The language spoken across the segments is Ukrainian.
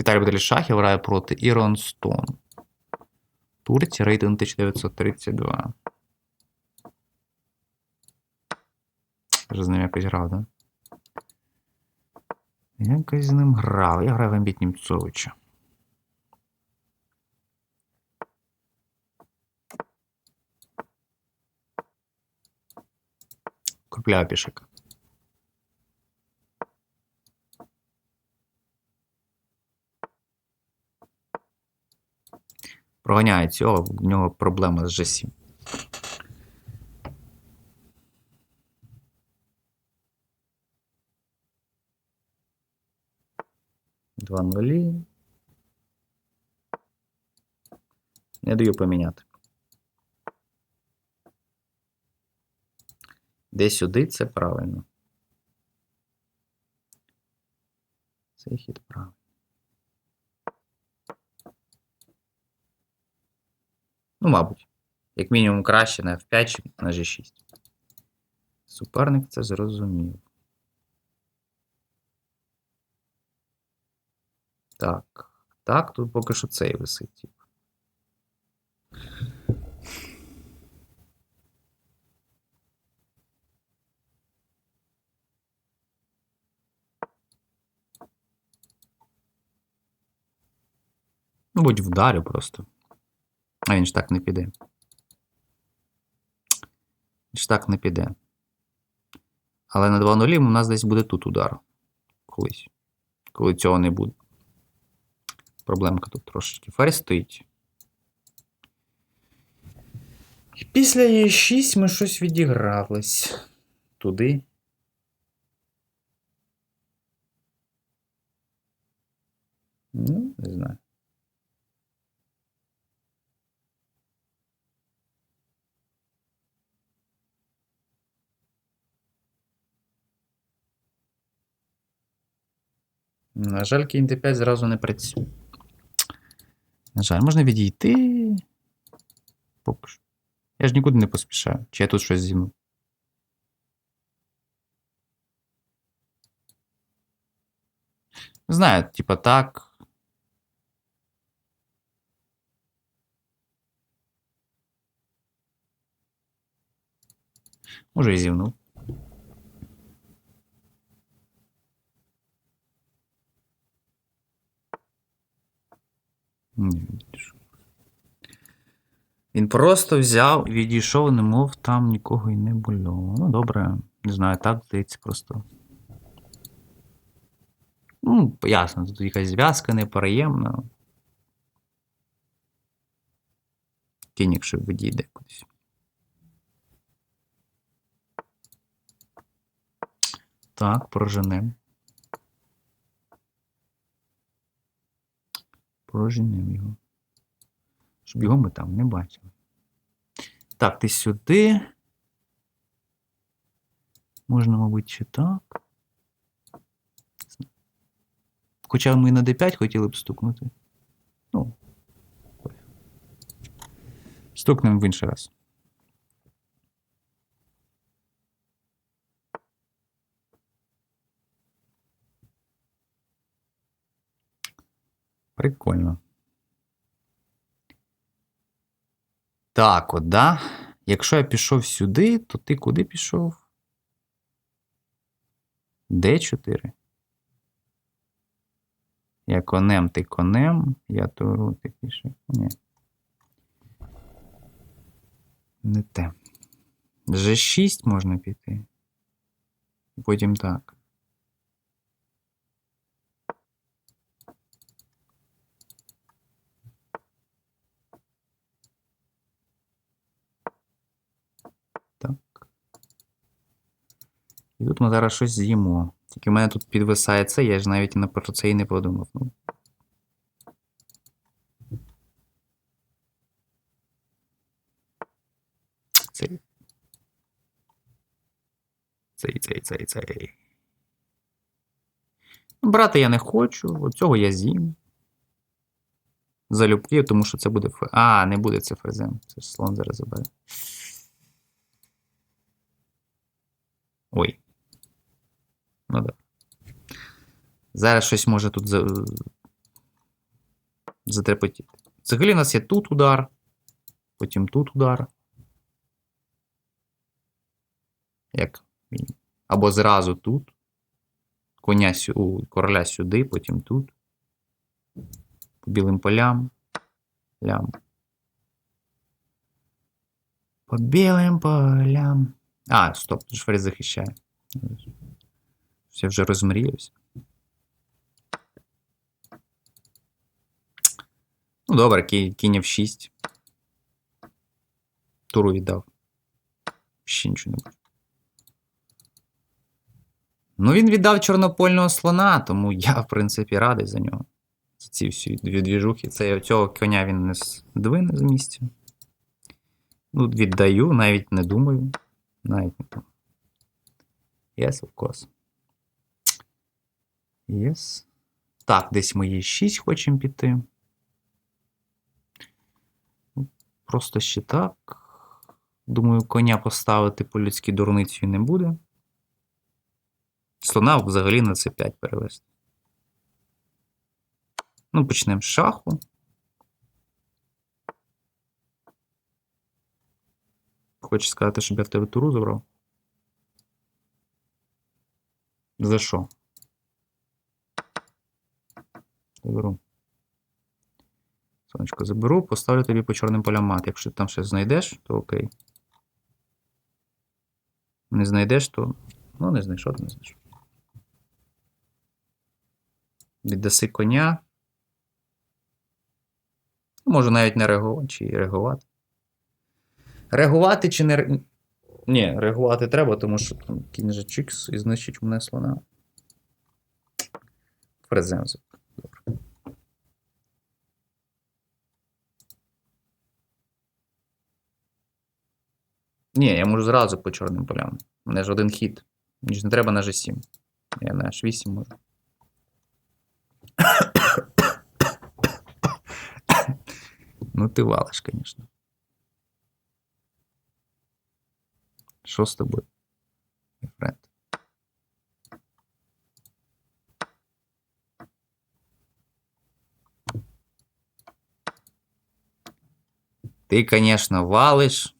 Віталій Бедрішахів грає проти Ірон Стон. Турція, рейтинг 1932. Вже з ним якось грав, да? Якось з ним грав. Я граю в Амбіт Німцовича. Купляю пішик. Проганяє цього, в нього проблема з G7. Два нулі. Не даю поміняти. Де сюди це правильно. Цей хід правильно. Ну, мабуть. Як мінімум краще на F5 чи на G6. Суперник це зрозумів. Так. Так, тут поки що цей висить. будь вдарю просто. А він ж так не піде. Він ж так не піде. Але на 2 нулі у нас десь буде тут удар. Колись. Коли цього не буде. Проблемка тут трошечки. Ферзь стоїть. Після Е6 ми щось відігрались. Туди. Ну, не знаю. На жаль, кінь d5 зразу не працює. На жаль, можна відійти. Поки що. Я ж нікуди не поспішаю. Чи я тут щось зімну? Не знаю, типа так. Може, і зівнув. Ні, відійшов. Він просто взяв і відійшов, немов там нікого і не було. Ну, добре, не знаю, так здається просто. Ну, ясно, тут якась зв'язка неприємна. Кінь, якщо відійде кудись. Так, проженемо. Проженемо його. Щоб його ми там не бачили. Так, ти сюди. Можна, мабуть, ще так. Хоча ми на d5 хотіли б стукнути. Ну. Стукнемо в інший раз. Прикольно. Так, от, да. Якщо я пішов сюди, то ти куди пішов? Д4. Я конем, ти конем, я туру, ти пішов. Ні. Не те. G6 можна піти. Потім так. Так. І тут ми зараз щось з'їмо. Тільки в мене тут підвисає це, я ж навіть на- про це і не подумав. Ну. Цей. Цей, цей, цей, цей. Ну, Брати я не хочу, оцього я з'їм. Залюбки, тому що це буде ф. А, не буде це фрезем. Це ж слон зараз забере. Ой. Ну да. Зараз щось може тут за... затрепотіти. Взагалі у нас є тут удар, потім тут удар. Як? Або зразу тут. Коня сю, короля сюди, потім тут. По білим полям. Лям. По білим полям. А, стоп, тут захищає. Я вже розмріявся. Ну, добре, кі- кінь в 6. Туру віддав. Ще нічого не буде. Ну, він віддав чорнопольного слона, тому я, в принципі, радий за нього. Ці всі дві двіжухи. Це цього коня він не здвине з місця. Ну, віддаю, навіть не думаю. Навіть не думаю. Yes, of course. Yes. Так, десь мої 6 хочемо піти. Ну, Просто ще так. Думаю, коня поставити по людській дурницю не буде. Слона взагалі на c5 перевести. Ну, почнемо з шаху. Хочеш сказати, щоб я в тебе туру забрав? За що? Заберу. Сонечко заберу, поставлю тобі по чорним полям мат. Якщо ти там щось знайдеш, то окей. Не знайдеш, то. Ну, не знайшов, то не знайшов. Віддаси коня. Можу навіть не реагувати, чи реагувати. Реагувати чи не. ре- Ні, реагувати треба, тому що там чікс і знищить мене слона. Фрезем. Ні, я можу зразу по чорним полям. У мене ж один хід. Мені ж не треба на G7. Я на H8 можу. ну, ти валиш, звісно. Що з тобою? френд? Ти, конечно, валиш.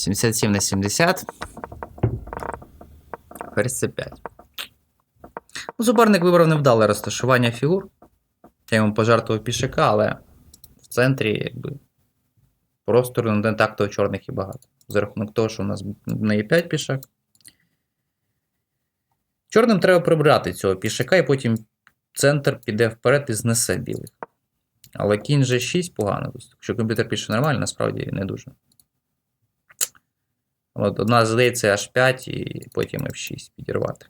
77 на 70. Ферзь c5. Ну, вибрав невдале розташування фігур. Я йому пожартував пішака, але в центрі, якби, простору не так то чорних і багато. За рахунок того, що у нас на e5 пішак. Чорним треба прибрати цього пішака, і потім центр піде вперед і знесе білих. Але кінь G6 погано. Тобто, Якщо комп'ютер пише нормально, насправді не дуже. От одна здається H5 і потім F6 підірвати.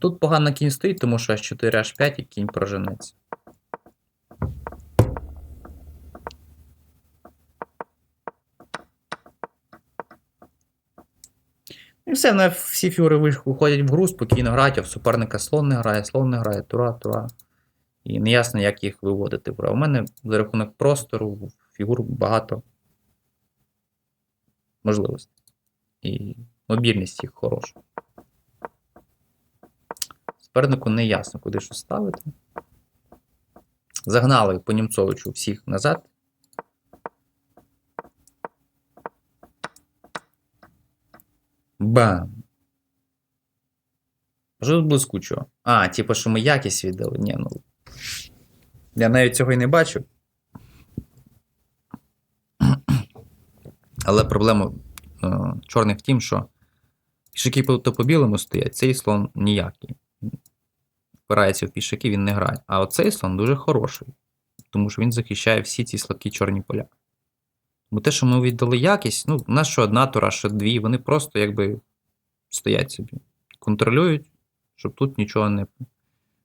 Тут погано кінь стоїть, тому що H4, H5 і кінь проженеться. І все, ну, всі фігури виходять в гру, спокійно грають, а в суперника слон не грає, слон не грає, тура, тура. І неясно, як їх виводити. У мене за рахунок простору фігур багато можливостей. І мобільність їх хороша. Супернику не ясно, куди що ставити. Загнали по Німцовичу всіх назад. Бам! Що тут блискучого? А, типу, що ми якість віддали? Ні, ну. Я навіть цього і не бачив. Але проблема е, чорних в тім, що пішаки по- білому стоять, цей слон ніякий. Впирається в пішаки, він не грає. А оцей слон дуже хороший, тому що він захищає всі ці слабкі чорні поля. Бо те, що ми віддали якість, ну, у нас що одна тура, що дві, вони просто якби стоять собі, контролюють, щоб тут нічого не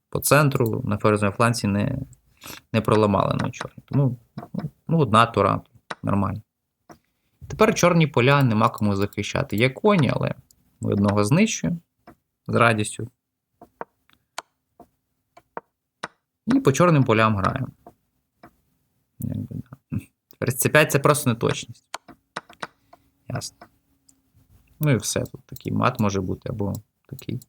по центру, на ферзовому фланці не, не проламали на чорні. Тому ну, одна тура, нормально. Тепер чорні поля нема кому захищати. Є коні, але ми одного знищуємо з радістю. І по чорним полям граємо. Тепер 5 це просто неточність. Ясно. Ну і все. Тут такий мат може бути або такий.